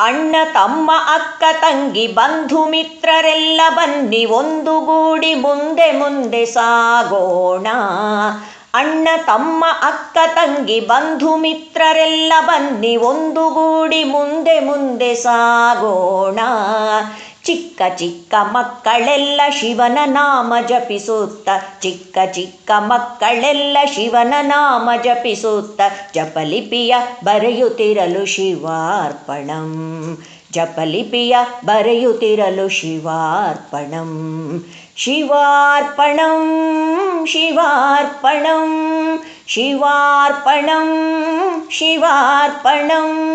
ಅಣ್ಣ ತಮ್ಮ ಅಕ್ಕ ತಂಗಿ ಬಂಧು ಮಿತ್ರರೆಲ್ಲ ಬನ್ನಿ ಒಂದುಗೂಡಿ ಮುಂದೆ ಮುಂದೆ ಸಾಗೋಣ. ಅಣ್ಣ ತಮ್ಮ ಅಕ್ಕ ತಂಗಿ ಬಂಧು ಮಿತ್ರರೆಲ್ಲ ಬನ್ನಿ ಒಂದುಗೂಡಿ ಮುಂದೆ ಮುಂದೆ ಸಾಗೋಣ. ಚಿಕ್ಕ ಚಿಕ್ಕ ಮಕ್ಕಳೆಲ್ಲ ಶಿವನ ನಾಮ ಜಪಿಸುತ್ತ, ಚಿಕ್ಕ ಚಿಕ್ಕ ಮಕ್ಕಳೆಲ್ಲ ಶಿವನ ನಾಮ ಜಪಿಸುತ್ತ, ಜಪಲಿಪಿಯ ಬರೆಯುತ್ತಿರಲು ಶಿವಾರ್ಪಣಂ. जपलिपिय बरयुतिरलु शिवार्पणं। शिवार्पणं शिवार्पणं शिवार्पणं शिवार्पणम्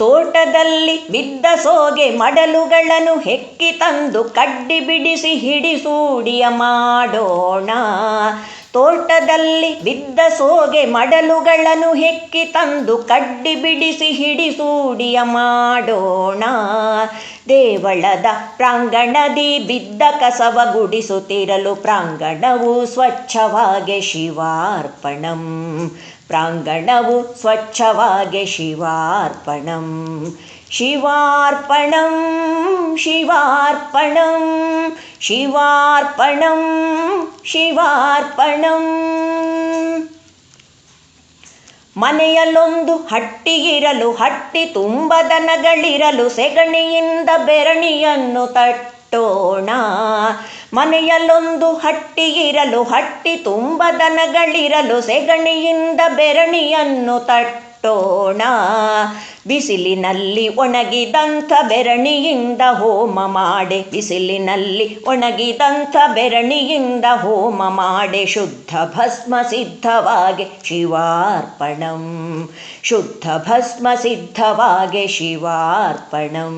ತೋಟದಲ್ಲಿ ಬಿದ್ದ ಸೋಗೆ ಮಡಲುಗಳನ್ನು ಹೆಕ್ಕಿ ತಂದು ಕಡ್ಡಿ ಬಿಡಿಸಿ ಹಿಡಿಸೂಡಿಯ ಮಾಡೋಣ. ತೋಟದಲ್ಲಿ ಬಿದ್ದ ಸೋಗೆ ಮಡಲುಗಳನ್ನು ಹೆಕ್ಕಿ ತಂದು ಕಡ್ಡಿ ಬಿಡಿಸಿ ಹಿಡಿಸೂಡಿಯ ಮಾಡೋಣ. ದೇವಳದ ಪ್ರಾಂಗಣದಿ ಬಿದ್ದ ಕಸವ ಗುಡಿಸುತ್ತಿರಲು ಪ್ರಾಂಗಣವು ಸ್ವಚ್ಛವಾಗಿ ಶಿವಾರ್ಪಣಂ. ಪ್ರಾಂಗಣವು ಸ್ವಚ್ಛವಾಗಿ ಶಿವಾರ್ಪಣಂ. ಶಿವಾರ್ಪಣಂ ಶಿವಾರ್ಪಣಂ ಶಿವಾರ್ಪಣಂ ಶಿವಾರ್ಪಣಂ. ಮನೆಯಲ್ಲೊಂದು ಹಟ್ಟಿಗಿರಲು ಹಟ್ಟಿ ತುಂಬ ದನಗಳಿರಲು ಸೆಗಣಿಯಿಂದ ಬೆರಣಿಯನ್ನು ತಟ್ಟೋಣ ಮನೆಯಲ್ಲೊಂದು ಹಟ್ಟಿ ಹಟ್ಟಿಗಿರಲು ಹಟ್ಟಿ ತುಂಬ ದನಗಳಿರಲು ಸೆಗಣಿಯಿಂದ ಬೆರಣಿಯನ್ನು ತಟ್ಟೋಣ ಬಿಸಿಲಿನಲ್ಲಿ ಒಣಗಿದಂಥ ಬೆರಣಿಯಿಂದ ಹೋಮ ಮಾಡೆ. ಬಿಸಿಲಿನಲ್ಲಿ ಒಣಗಿದಂಥ ಬೆರಣಿಯಿಂದ ಹೋಮ ಮಾಡೆ. ಶುದ್ಧ ಭಸ್ಮ ಸಿದ್ಧವಾಗೆ ಶಿವಾರ್ಪಣಂ. ಶುದ್ಧ ಭಸ್ಮ ಸಿದ್ಧವಾಗೆ ಶಿವಾರ್ಪಣಂ.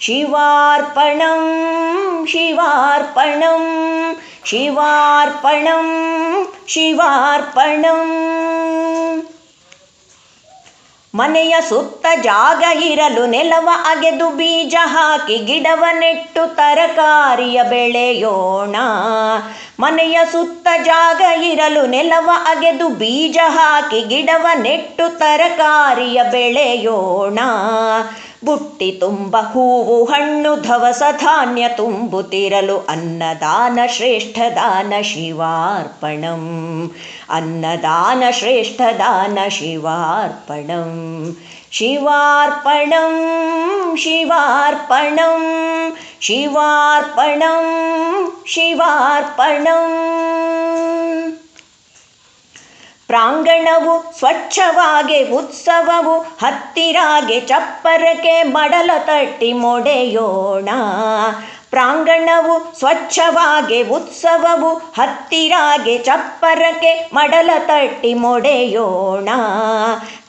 ಶಿವಾರ್ಪಣಂ ಶಿವಾರ್ಪಣಂ ಶಿವಾರ್ಪಣಂ ಶಿವಾರ್ಪಣಂ. ಮನೆಯ ಸುತ್ತ ಜಾಗ ಇರಲು ನೆಲವ ಅಗೆದು ಬೀಜ ಹಾಕಿ ಗಿಡವ ನೆಟ್ಟು ತರಕಾರಿಯ ಬೆಳೆಯೋಣ. ಮನೆಯ ಸುತ್ತ ಜಾಗ ಇರಲು ನೆಲವ ಅಗೆದು ಬೀಜ ಹಾಕಿ ಗಿಡವ ನೆಟ್ಟು ತರಕಾರಿಯ ಬೆಳೆಯೋಣ. ಬುಟ್ಟಿ ತುಂಬ ಹೂವು ಹಣ್ಣು ಧವಸ ಧಾನ್ಯ ತುಂಬುತ್ತಿರಲು ಅನ್ನದಾನ ಶ್ರೇಷ್ಠ ದಾನ ಶಿವಾರ್ಪಣಂ ಅನ್ನದಾನ ಶ್ರೇಷ್ಠ ದಾನ ಶಿವಾರ್ಪಣಂ ಶಿವಾರ್ಪಣಂ ಶಿವಾರ್ಪಣಂ ಶಿವಾರ್ಪಣಂ ಶಿವಾರ್ಪಣಂ ಪ್ರಾಂಗಣವು ಸ್ವಚ್ಛವಾಗಿ ಉತ್ಸವವು ಹತ್ತಿರಾಗೆ ಚಪ್ಪರಕ್ಕೆ ಮಡಲ ತಟ್ಟಿ ಮೊಡೆಯೋಣ. ಪ್ರಾಂಗಣವು ಸ್ವಚ್ಛವಾಗಿ ಉತ್ಸವವು ಹತ್ತಿರಾಗೆ ಚಪ್ಪರಕ್ಕೆ ಮಡಲ ತಟ್ಟಿ ಮೊಡೆಯೋಣ.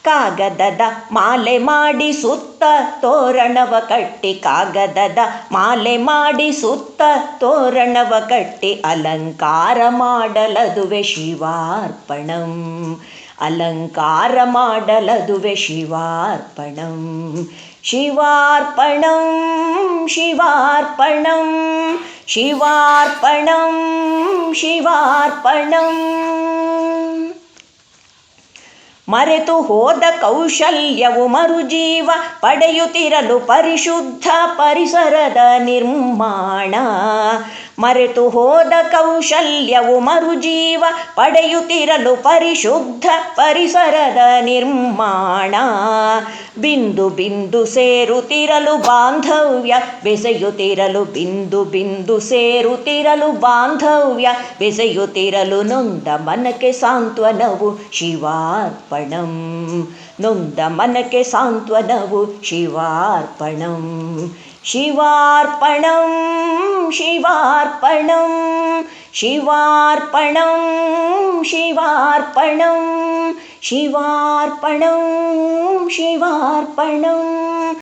ಕಾಗದದ ಮಾಲೆ ಮಾಡಿ ಸುತ್ತ ತೋರಣವ ಕಟ್ಟಿ ಕಾಗದದ ಮಾಲೆ ಮಾಡಿ ಸುತ್ತ ತೋರಣವ ಕಟ್ಟಿ ಅಲಂಕಾರ ಮಾಡಲದುವೆ ಶಿವಾರ್ಪಣಂ. ಅಲಂಕಾರ ಮಾಡಲದುವೆ ಶಿವಾರ್ಪಣಂ. ಶಿವಾರ್ಪಣಂ ಶಿವಾರ್ಪಣಂ ಶಿವಾರ್ಪಣಂ ಶಿವಾರ್ಪಣಂ. ಮರೆತು ಹೋದ ಕೌಶಲ್ಯವು ಮರುಜೀವ ಪಡೆಯುತ್ತಿರಲು ಪರಿಶುದ್ಧ ಪರಿಸರದ ನಿರ್ಮಾಣ. ಮರೆತು ಹೋದ ಕೌಶಲ್ಯವು ಮರುಜೀವ ಪಡೆಯುತ್ತಿರಲು ಪರಿಶುದ್ಧ ಪರಿಸರದ ನಿರ್ಮಾಣ. ಬಿಂದು ಬಿಂದು ಸೇರುತ್ತಿರಲು ಬಾಂಧವ್ಯ ಬೆಸೆಯುತ್ತಿರಲು ಬಿಂದು ಬಿಂದು ಸೇರುತ್ತಿರಲು ಬಾಂಧವ್ಯ ಬೆಸೆಯುತ್ತಿರಲು ನೊಂದ ಮನಕ್ಕೆ ಸಾಂತ್ವನವು ಶಿವಾರ್ಪಣಂ. ನೊಂದ ಮನಕ್ಕೆ ಸಾಂತ್ವನವು ಶಿವಾರ್ಪಣಂ ಶಿವಾರ್ಪಣಂ ಶಿವಾರ್ಪಣಂ ಶಿವಾರ್ಪಣಂ ಶಿವಾರ್ಪಣಂ ಶಿವಾರ್ಪಣಂ ಶಿವಾರ್ಪಣಂ